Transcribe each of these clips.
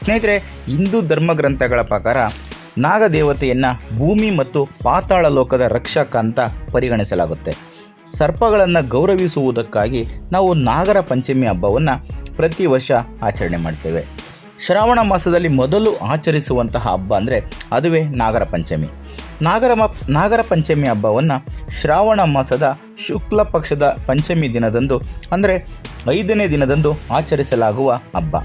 ಸ್ನೇಹಿತರೆ, ಹಿಂದೂ ಧರ್ಮ ಗ್ರಂಥಗಳ ಪ್ರಕಾರ ನಾಗದೇವತೆಯನ್ನು ಭೂಮಿ ಮತ್ತು ಪಾತಾಳ ಲೋಕದ ರಕ್ಷಕ ಅಂತ ಪರಿಗಣಿಸಲಾಗುತ್ತೆ. ಸರ್ಪಗಳನ್ನು ಗೌರವಿಸುವುದಕ್ಕಾಗಿ ನಾವು ನಾಗರ ಪಂಚಮಿ ಹಬ್ಬವನ್ನು ಪ್ರತಿ ವರ್ಷ ಆಚರಣೆ ಮಾಡ್ತೇವೆ. ಶ್ರಾವಣ ಮಾಸದಲ್ಲಿ ಮೊದಲು ಆಚರಿಸುವಂತಹ ಹಬ್ಬ ಅಂದರೆ ಅದುವೇ ನಾಗರ ಪಂಚಮಿ. ನಾಗರ ನಾಗರ ಪಂಚಮಿ ಹಬ್ಬವನ್ನು ಶ್ರಾವಣ ಮಾಸದ ಶುಕ್ಲ ಪಕ್ಷದ ಪಂಚಮಿ ದಿನದಂದು ಅಂದರೆ ಐದನೇ ದಿನದಂದು ಆಚರಿಸಲಾಗುವ ಹಬ್ಬ.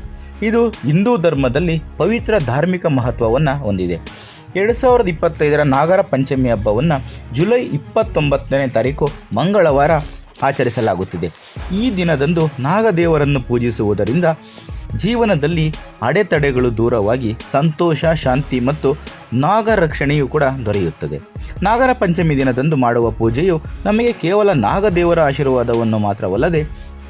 ಇದು ಹಿಂದೂ ಧರ್ಮದಲ್ಲಿ ಪವಿತ್ರ ಧಾರ್ಮಿಕ ಮಹತ್ವವನ್ನು ಹೊಂದಿದೆ. ಎರಡು ಸಾವಿರದ ಇಪ್ಪತ್ತೈದರ ನಾಗರ ಪಂಚಮಿ ಹಬ್ಬವನ್ನು ಜುಲೈ ಇಪ್ಪತ್ತೊಂಬತ್ತನೇ ತಾರೀಕು ಮಂಗಳವಾರ ಆಚರಿಸಲಾಗುತ್ತಿದೆ. ಈ ದಿನದಂದು ನಾಗದೇವರನ್ನು ಪೂಜಿಸುವುದರಿಂದ ಜೀವನದಲ್ಲಿ ಅಡೆತಡೆಗಳು ದೂರವಾಗಿ ಸಂತೋಷ, ಶಾಂತಿ ಮತ್ತು ನಾಗರಕ್ಷಣೆಯೂ ಕೂಡ ದೊರೆಯುತ್ತದೆ. ನಾಗರ ಪಂಚಮಿ ದಿನದಂದು ಮಾಡುವ ಪೂಜೆಯು ನಮಗೆ ಕೇವಲ ನಾಗದೇವರ ಆಶೀರ್ವಾದವನ್ನು ಮಾತ್ರವಲ್ಲದೆ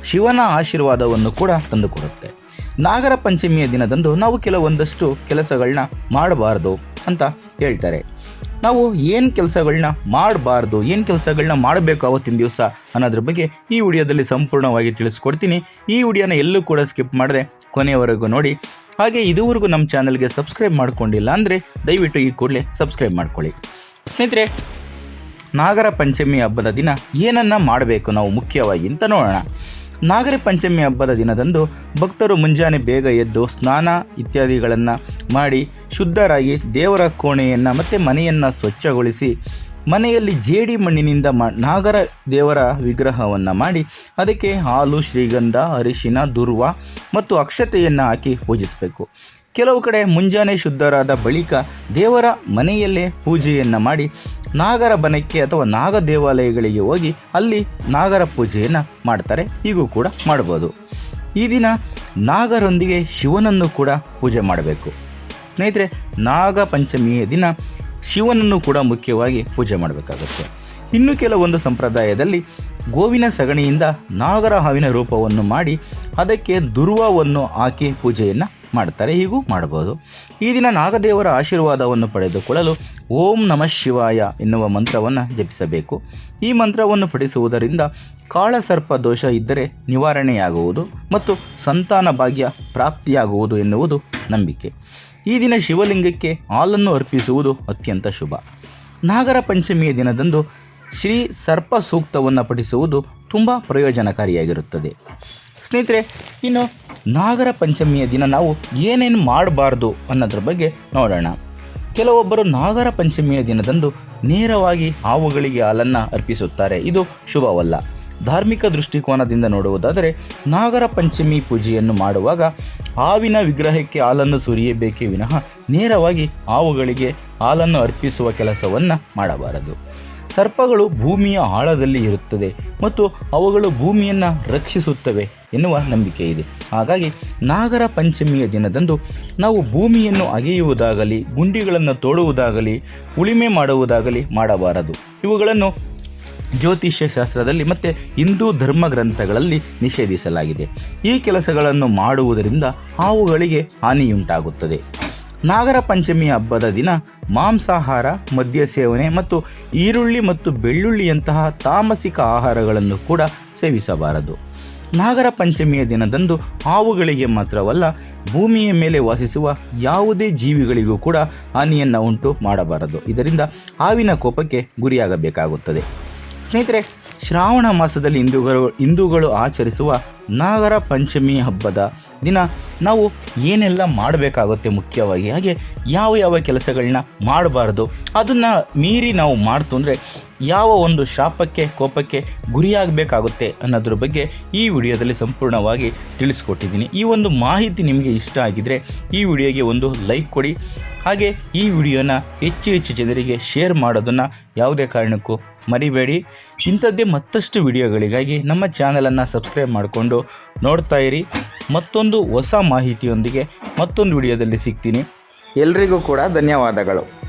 ಶಿವನ ಆಶೀರ್ವಾದವನ್ನು ಕೂಡ ತಂದುಕೊಡುತ್ತೆ. ನಾಗರ ಪಂಚಮಿಯ ದಿನದಂದು ನಾವು ಕೆಲವೊಂದಷ್ಟು ಕೆಲಸಗಳನ್ನ ಮಾಡಬಾರ್ದು ಅಂತ ಹೇಳ್ತಾರೆ. ನಾವು ಏನು ಕೆಲಸಗಳನ್ನ ಮಾಡಬಾರ್ದು, ಏನು ಕೆಲಸಗಳನ್ನ ಮಾಡಬೇಕು ಅವತ್ತಿನ ದಿವಸ ಅನ್ನೋದ್ರ ಬಗ್ಗೆ ಈ ವಿಡಿಯೋದಲ್ಲಿ ಸಂಪೂರ್ಣವಾಗಿ ತಿಳಿಸ್ಕೊಡ್ತೀನಿ. ಈ ವಿಡಿಯೋನ ಎಲ್ಲೂ ಕೂಡ ಸ್ಕಿಪ್ ಮಾಡದೆ ಕೊನೆಯವರೆಗೂ ನೋಡಿ. ಹಾಗೆ ಇದುವರೆಗೂ ನಮ್ಮ ಚಾನಲ್ಗೆ ಸಬ್ಸ್ಕ್ರೈಬ್ ಮಾಡ್ಕೊಂಡಿಲ್ಲ ಅಂದರೆ ದಯವಿಟ್ಟು ಈ ಕೂಡಲೇ ಸಬ್ಸ್ಕ್ರೈಬ್ ಮಾಡ್ಕೊಳ್ಳಿ. ಸ್ನೇಹಿತರೆ, ನಾಗರ ಪಂಚಮಿ ಹಬ್ಬದ ದಿನ ಏನನ್ನ ಮಾಡಬೇಕು ನಾವು ಮುಖ್ಯವಾಗಿ ಅಂತ ನೋಡೋಣ. ನಾಗರ ಪಂಚಮಿ ಹಬ್ಬದ ದಿನದಂದು ಭಕ್ತರು ಮುಂಜಾನೆ ಬೇಗ ಎದ್ದು ಸ್ನಾನ ಇತ್ಯಾದಿಗಳನ್ನು ಮಾಡಿ ಶುದ್ಧರಾಗಿ ದೇವರ ಕೋಣೆಯನ್ನು ಮತ್ತು ಮನೆಯನ್ನು ಸ್ವಚ್ಛಗೊಳಿಸಿ ಮನೆಯಲ್ಲಿ ಜೇಡಿ ಮಣ್ಣಿನಿಂದ ಮ ನಾಗರ ದೇವರ ವಿಗ್ರಹವನ್ನು ಮಾಡಿ ಅದಕ್ಕೆ ಹಾಲು, ಶ್ರೀಗಂಧ, ಅರಿಶಿನ, ದುರ್ವ ಮತ್ತು ಅಕ್ಷತೆಯನ್ನು ಹಾಕಿ ಪೂಜಿಸಬೇಕು. ಕೆಲವು ಕಡೆ ಮುಂಜಾನೆ ಶುದ್ಧರಾದ ಬಳಿಕ ದೇವರ ಮನೆಯಲ್ಲೇ ಪೂಜೆಯನ್ನು ಮಾಡಿ ನಾಗರ ಬನಕ್ಕೆ ಅಥವಾ ನಾಗ ದೇವಾಲಯಗಳಿಗೆ ಹೋಗಿ ಅಲ್ಲಿ ನಾಗರ ಪೂಜೆಯನ್ನು ಮಾಡ್ತಾರೆ. ಈಗೂ ಕೂಡ ಮಾಡ್ಬೋದು. ಈ ದಿನ ನಾಗರೊಂದಿಗೆ ಶಿವನನ್ನು ಕೂಡ ಪೂಜೆ ಮಾಡಬೇಕು. ಸ್ನೇಹಿತರೆ, ನಾಗ ಪಂಚಮಿಯ ದಿನ ಶಿವನನ್ನು ಕೂಡ ಮುಖ್ಯವಾಗಿ ಪೂಜೆ ಮಾಡಬೇಕಾಗುತ್ತೆ. ಇನ್ನು ಕೆಲವೊಂದು ಸಂಪ್ರದಾಯದಲ್ಲಿ ಗೋವಿನ ಸಗಣಿಯಿಂದ ನಾಗರ ಹಾವಿನ ರೂಪವನ್ನು ಮಾಡಿ ಅದಕ್ಕೆ ದುರ್ವವನ್ನು ಹಾಕಿ ಪೂಜೆಯನ್ನು ಮಾಡ್ತಾರೆ ಹೀಗೂ ಮಾಡಬಹುದು. ಈ ದಿನ ನಾಗದೇವರ ಆಶೀರ್ವಾದವನ್ನು ಪಡೆದುಕೊಳ್ಳಲು ಓಂ ನಮಃ ಶಿವಾಯ ಎನ್ನುವ ಮಂತ್ರವನ್ನು ಜಪಿಸಬೇಕು. ಈ ಮಂತ್ರವನ್ನು ಪಠಿಸುವುದರಿಂದ ಕಾಳಸರ್ಪ ದೋಷ ಇದ್ದರೆ ನಿವಾರಣೆಯಾಗುವುದು ಮತ್ತು ಸಂತಾನ ಭಾಗ್ಯ ಪ್ರಾಪ್ತಿಯಾಗುವುದು ಎನ್ನುವುದು ನಂಬಿಕೆ. ಈ ದಿನ ಶಿವಲಿಂಗಕ್ಕೆ ಹಾಲನ್ನು ಅರ್ಪಿಸುವುದು ಅತ್ಯಂತ ಶುಭ. ನಾಗರ ಪಂಚಮಿಯ ದಿನದಂದು ಶ್ರೀ ಸರ್ಪ ಸೂಕ್ತವನ್ನು ಪಠಿಸುವುದು ತುಂಬ ಪ್ರಯೋಜನಕಾರಿಯಾಗಿರುತ್ತದೆ. ಸ್ನೇಹಿತರೆ, ಇನ್ನು ನಾಗರ ಪಂಚಮಿಯ ದಿನ ನಾವು ಏನೇನು ಮಾಡಬಾರ್ದು ಅನ್ನೋದ್ರ ಬಗ್ಗೆ ನೋಡೋಣ. ಕೆಲವೊಬ್ಬರು ನಾಗರ ಪಂಚಮಿಯ ದಿನದಂದು ನೇರವಾಗಿ ಹಾವುಗಳಿಗೆ ಹಾಲನ್ನು ಅರ್ಪಿಸುತ್ತಾರೆ. ಇದು ಶುಭವಲ್ಲ. ಧಾರ್ಮಿಕ ದೃಷ್ಟಿಕೋನದಿಂದ ನೋಡುವುದಾದರೆ, ನಾಗರ ಪಂಚಮಿ ಪೂಜೆಯನ್ನು ಮಾಡುವಾಗ ಹಾವಿನ ವಿಗ್ರಹಕ್ಕೆ ಹಾಲನ್ನು ಸುರಿಯಬೇಕೇ ವಿನಃ ನೇರವಾಗಿ ಹಾವುಗಳಿಗೆ ಹಾಲನ್ನು ಅರ್ಪಿಸುವ ಕೆಲಸವನ್ನು ಮಾಡಬಾರದು. ಸರ್ಪಗಳು ಭೂಮಿಯ ಆಳದಲ್ಲಿ ಇರುತ್ತದೆ ಮತ್ತು ಅವುಗಳು ಭೂಮಿಯನ್ನು ರಕ್ಷಿಸುತ್ತವೆ ಎನ್ನುವ ನಂಬಿಕೆ ಇದೆ. ಹಾಗಾಗಿ ನಾಗರ ಪಂಚಮಿಯ ದಿನದಂದು ನಾವು ಭೂಮಿಯನ್ನು ಅಗೆಯುವುದಾಗಲಿ, ಗುಂಡಿಗಳನ್ನು ತೋಡುವುದಾಗಲಿ, ಉಳಿಮೆ ಮಾಡುವುದಾಗಲಿ ಮಾಡಬಾರದು. ಇವುಗಳನ್ನು ಜ್ಯೋತಿಷ್ಯ ಶಾಸ್ತ್ರದಲ್ಲಿ ಮತ್ತು ಹಿಂದೂ ಧರ್ಮ ಗ್ರಂಥಗಳಲ್ಲಿ ನಿಷೇಧಿಸಲಾಗಿದೆ. ಈ ಕೆಲಸಗಳನ್ನು ಮಾಡುವುದರಿಂದ ಹಾವುಗಳಿಗೆ ಹಾನಿಯುಂಟಾಗುತ್ತದೆ. ನಾಗರ ಪಂಚಮಿ ಹಬ್ಬದ ದಿನ ಮಾಂಸಾಹಾರ, ಮದ್ಯ ಸೇವನೆ ಮತ್ತು ಈರುಳ್ಳಿ ಮತ್ತು ಬೆಳ್ಳುಳ್ಳಿಯಂತಹ ತಾಮಸಿಕ ಆಹಾರಗಳನ್ನು ಕೂಡ ಸೇವಿಸಬಾರದು. ನಾಗರ ಪಂಚಮಿಯ ದಿನದಂದು ಹಾವುಗಳಿಗೆ ಮಾತ್ರವಲ್ಲ, ಭೂಮಿಯ ಮೇಲೆ ವಾಸಿಸುವ ಯಾವುದೇ ಜೀವಿಗಳಿಗೂ ಕೂಡ ಹಾನಿಯನ್ನು ಉಂಟು ಮಾಡಬಾರದು. ಇದರಿಂದ ಹಾವಿನ ಕೋಪಕ್ಕೆ ಗುರಿಯಾಗಬೇಕಾಗುತ್ತದೆ. ಸ್ನೇಹಿತರೆ, ಶ್ರಾವಣ ಮಾಸದಲ್ಲಿ ಹಿಂದೂಗಳು ಹಿಂದೂಗಳು ಆಚರಿಸುವ ನಾಗರ ಪಂಚಮಿ ಹಬ್ಬದ ದಿನ ನಾವು ಏನೆಲ್ಲ ಮಾಡಬೇಕಾಗುತ್ತೆ ಮುಖ್ಯವಾಗಿ, ಹಾಗೆ ಯಾವ ಯಾವ ಕೆಲಸಗಳನ್ನ ಮಾಡಬಾರ್ದು, ಅದನ್ನು ಮೀರಿ ನಾವು ಮಾಡ್ತು ಅಂದರೆ ಯಾವ ಒಂದು ಶಾಪಕ್ಕೆ, ಕೋಪಕ್ಕೆ ಗುರಿಯಾಗಬೇಕಾಗುತ್ತೆ ಅನ್ನೋದ್ರ ಬಗ್ಗೆ ಈ ವಿಡಿಯೋದಲ್ಲಿ ಸಂಪೂರ್ಣವಾಗಿ ತಿಳಿಸ್ಕೊಟ್ಟಿದ್ದೀನಿ. ಈ ಒಂದು ಮಾಹಿತಿ ನಿಮಗೆ ಇಷ್ಟ ಆಗಿದ್ದರೆ ಈ ವಿಡಿಯೋಗೆ ಒಂದು ಲೈಕ್ ಕೊಡಿ, ಹಾಗೆ ಈ ವಿಡಿಯೋನ ಹೆಚ್ಚು ಹೆಚ್ಚು ಜನರಿಗೆ ಶೇರ್ ಮಾಡೋದನ್ನು ಯಾವುದೇ ಕಾರಣಕ್ಕೂ ಮರಿಬೇಡಿ. ಇಂಥದ್ದೇ ಮತ್ತಷ್ಟು ವಿಡಿಯೋಗಳಿಗಾಗಿ ನಮ್ಮ ಚಾನಲನ್ನು ಸಬ್ಸ್ಕ್ರೈಬ್ ಮಾಡಿಕೊಂಡು ನೋಡ್ತಾ ಇರಿ. ಮತ್ತೊಂದು ಹೊಸ ಮಾಹಿತಿಯೊಂದಿಗೆ ಮತ್ತೊಂದು ವಿಡಿಯೋದಲ್ಲಿ ಸಿಗ್ತೀನಿ. ಎಲ್ರಿಗೂ ಕೂಡ ಧನ್ಯವಾದಗಳು.